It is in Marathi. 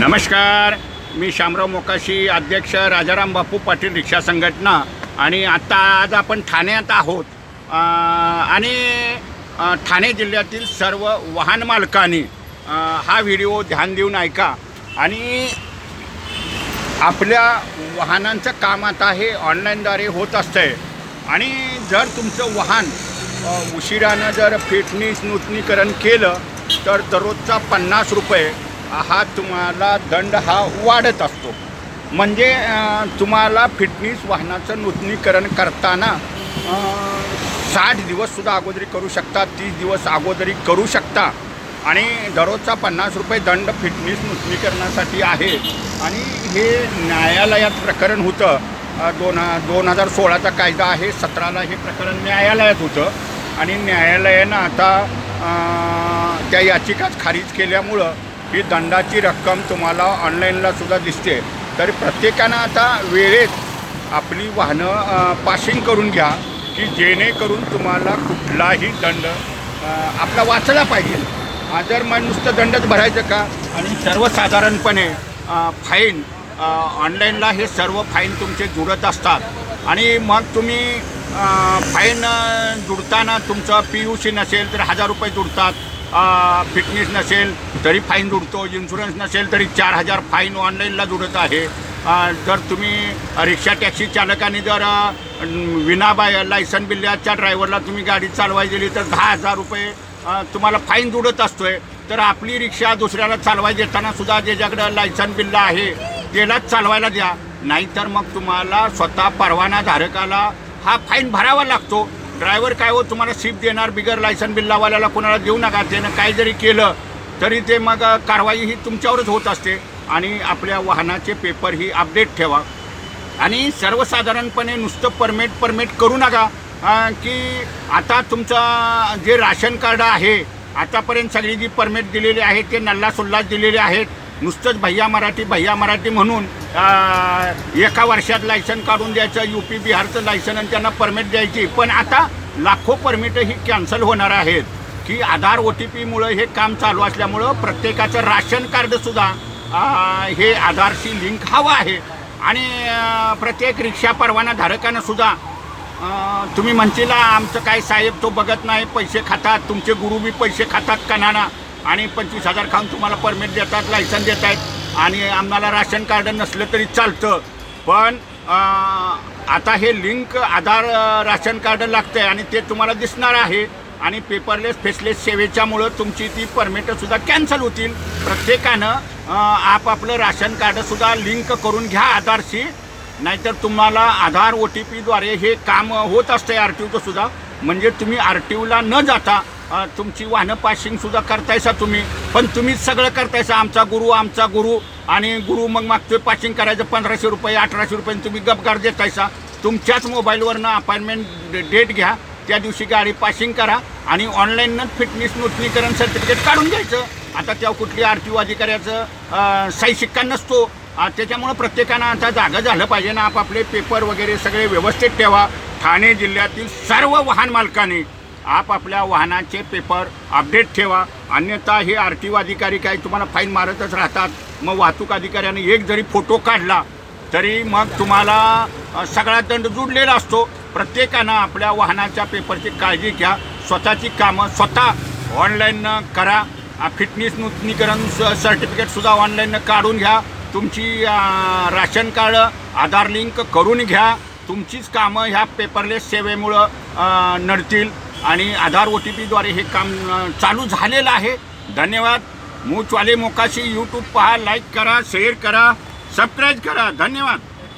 नमस्कार. मी शामराव मोकाशी अध्यक्ष राजाराम बापू पाटील रिक्षा संघटना. आणि आत्ता आज आपण ठाण्यात आहोत. आणि ठाणे जिल्ह्यातील सर्व वाहन मालकांनी हा व्हिडिओ ध्यान देऊन ऐका. आणि आपल्या वाहनांचं काम आता हे ऑनलाईनद्वारे होत असतंय. आणि जर तुमचं वाहन उशिरानं जर फिटनेस नूतनीकरण केलं तर दररोजचा पन्नास रुपये हा तुम्हाला दंड हा वाढत असतो. म्हणजे तुम्हाला फिटनेस वाहनाचं नूतनीकरण करताना साठ दिवससुद्धा अगोदरी करू शकता तीस दिवस अगोदरी करू शकता. आणि दररोजचा पन्नास रुपये दंड फिटनेस नूतनीकरणासाठी आहे. आणि हे न्यायालयात प्रकरण होतं. दोन दोन हजार सोळाचा कायदा आहे सतराला हे प्रकरण न्यायालयात होतं. आणि न्यायालयानं आता त्या याचिकाच खारिज केल्यामुळं ही दंडाची रक्कम तुम्हाला ऑनलाईनला सुद्धा दिसते. तर प्रत्येकानं आता वेळेत आपली वाहनं पासिंग करून घ्या की जेणेकरून तुम्हाला कुठलाही दंड आपला वाचला पाहिजे. जर मग नुसतं दंडच भरायचं का? आणि सर्वसाधारणपणे फाईन ऑनलाईनला हे सर्व फाईन तुमचे जुडत असतात. आणि मग तुम्ही फाईन जुडताना तुमचं पी यू सी नसेल तर हजार रुपये जुडतात. फिटनेस नसेल तरी फाईन जुडतो इन्शुरन्स नसेल तरी चार हजार फाईन ऑनलाईनला जुडत आहे. जर तुम्ही रिक्षा टॅक्सी चालकाने जर विना बाय लायसन बिल्ल्याच्या ड्रायव्हरला तुम्ही गाडी चालवाय दिली तर दहा हजार रुपये तुम्हाला फाईन जुडत असतोय. तर आपली रिक्षा दुसऱ्याला चालवाय देताना सुद्धा ज्याच्याकडं लायसन बिल्ला आहे त्यालाच चालवायला द्या. नाहीतर मग तुम्हाला स्वतः परवाना धारकाला हा फाईन भरावा लागतो. ड्रायव्हर काय हो तुम्हाला सीप देणार बिगर लायसन बिल्लावाल्याला कोणाला देऊ नका. त्यानं काय जरी केलं तरी ते मग कारवाई ही तुमच्यावरच होत असते. आणि आपल्या वाहनाचे पेपर ही अपडेट ठेवा. आणि सर्वसाधारणपणे नुसतं परमिट परमिट करू नका. की आता तुमचं जे राशन कार्ड आहे आतापर्यंत सगळी जी परमिट दिलेली आहे ते नल्ला सुल्लास दिलेले आहेत. नुसतंच भैया मराठी भैया मराठी म्हणून एका वर्षात लायसन काढून द्यायचं यू पी बिहारचं लायसन आणि त्यांना परमिट द्यायची. पण आता लाखो परमिट ही कॅन्सल होणार आहेत. की आधार ओ टी पीमुळं हे काम चालू असल्यामुळं प्रत्येकाचं राशन कार्डसुद्धा हे आधारशी लिंक हवं आहे. आणि प्रत्येक रिक्षा परवाना धारकानं सुद्धा तुम्ही म्हणतील आमचं काय साहेब तो बघत नाही पैसे खातात तुमचे गुरु बी पैसे खातात कणाना आणि पंचवीस हजार खाऊन तुम्हाला परमिट देतात लायसन देत आहेत आणि आम्हाला राशन कार्ड नसलं तरी चालतं. पण आता हे लिंक आधार राशन कार्ड लागतं आहे आणि ते तुम्हाला दिसणार आहे. आणि पेपरलेस फेसलेस सेवेच्यामुळं तुमची ती परमिटंसुद्धा कॅन्सल होतील. प्रत्येकानं आपापलं राशन कार्डसुद्धा लिंक करून घ्या आधारशी. नाहीतर तुम्हाला आधार ओ टी पीद्वारे हे काम होत असतं आहे आर टी ओचंसुद्धा म्हणजे तुम्ही आर टी ओला न जाता तुमची वाहनं पासिंगसुद्धा करतायसा तुम्ही. पण तुम्हीच सगळं करतायसा आमचा गुरु आमचा गुरु. आणि गुरु मग मागतोय पासिंग करायचं पंधराशे रुपये अठराशे रुपये तुम्ही गपगार देतायसा तुमच्याच मोबाईलवरनं अपॉइंटमेंट डेट घ्या. त्या दिवशी गाडी पासिंग करा. आणि ऑनलाईननं फिटनेस नूतनीकरण सर्टिफिकेट काढून घ्यायचं. आता त्या कुठली आर टी अधिकाऱ्याचं साई शिक्का नसतो. त्याच्यामुळं प्रत्येकानं आता जागा झालं पाहिजे ना. आपापले पेपर वगैरे सगळे व्यवस्थित ठेवा. ठाणे जिल्ह्यातील सर्व वाहन मालकांनी आपापल्या वाहनाचे पेपर अपडेट ठेवा. अन्यथा हे आर टी ओ अधिकारी काय तुम्हाला फाईन मारतच राहतात. मग वाहतूक अधिकाऱ्याने एक जरी फोटो काढला तरी मग तुम्हाला सगळा दंड जुडलेला असतो. प्रत्येकानं आपल्या वाहनाच्या पेपरची काळजी घ्या. स्वतःची कामं स्वतः ऑनलाईन करा. फिटनेस नूतनीकरण स सर्टिफिकेटसुद्धा ऑनलाईन काढून घ्या. तुमची राशन कार्ड आधार लिंक करून घ्या. तुमचीच कामं ह्या पेपरलेस सेवेमुळं नडतील. आणि आधार ओ टी पीद्वारे हे काम चालू झालेलं आहे. धन्यवाद. मूचवाले मोकाशी यूट्यूब पहा लाईक करा शेअर करा सबस्क्राईब करा. धन्यवाद.